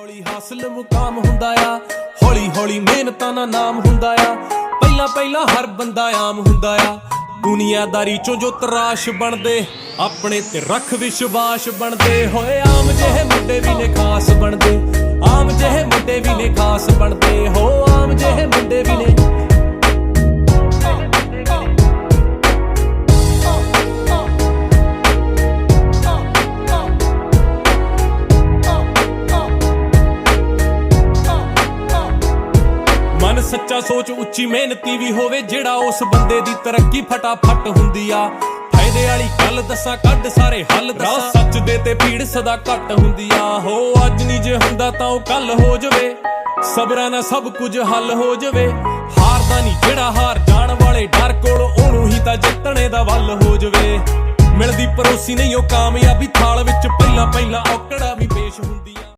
ਹੌਲੀ ਹਾਸਲ ਮੁਕਾਮ ਹੁੰਦਾ ਆ। ਹੌਲੀ ਹੌਲੀ ਮਿਹਨਤਾਂ ਦਾ ਨਾਮ ਹੁੰਦਾ ਆ। ਪਹਿਲਾਂ ਪਹਿਲਾਂ ਹਰ ਬੰਦਾ ਆਮ ਹੁੰਦਾ ਆ। ਦੁਨੀਆਦਾਰੀ ਚੋਂ ਜੋ ਤਰਾਸ਼ ਬਣਦੇ, ਆਪਣੇ ਤੇ ਰੱਖ ਵਿਸ਼ਵਾਸ ਬਣਦੇ। ਹੋਏ ਆਮ ਜਿਹੇ ਮੁੰਡੇ ਵੀ ਨੇ ਖਾਸ ਬਣਦੇ। ਆਮ ਜਿਹੇ ਮੁੰਡੇ ਵੀ ਨੇ ਖਾਸ ਬਣਦੇ। ਹੋ ਆਮ ਜਿਹੇ ਮੁੰਡੇ ਸੱਚਾ ਸੋਚ ਉੱਚੀ ਮਿਹਨਤੀ ਵੀ ਹੋਵੇ ਜਿਹੜਾ ਉਸ ਬੰਦੇ ਦੀ ਤਰੱਕੀ ਫਟਾਫਟ ਹੁੰਦੀ ਆ। ਫਾਇਦੇ ਵਾਲੀ ਗੱਲ ਦੱਸਾਂ ਕੱਢ ਸਾਰੇ ਹੱਲ ਦੱਸਾਂ। ਸੱਚ ਦੇ ਤੇ ਭੀੜ ਸਦਾ ਘੱਟ ਹੁੰਦੀ ਆ। ਹੋ ਅੱਜ ਨਹੀਂ ਜੇ ਹੁੰਦਾ ਤਾਂ ਉਹ ਕੱਲ ਹੋ ਜਾਵੇ। ਸਬਰਾਂ ਨਾਲ ਸਭ ਕੁਝ ਹੱਲ ਹੋ ਜਾਵੇ। ਹਾਰਦਾ ਨਹੀਂ ਜਿਹੜਾ ਹਾਰ ਜਾਣ ਵਾਲੇ ਡਰ ਕੋਲ ਉਹਨੂੰ ਹੀ ਤਾਂ ਜਿੱਤਣੇ ਦਾ ਵੱਲ ਹੋ ਜਾਵੇ। ਮਿਲਦੀ ਪਰੋਸੀ ਨਹੀਂ ਉਹ ਕਾਮਯਾਬੀ ਥਾਲ ਵਿੱਚ ਪਹਿਲਾਂ ਪਹਿਲਾਂ ਔਕੜਾ ਵੀ ਪੇਸ਼ ਹੁੰਦੀ ਆ।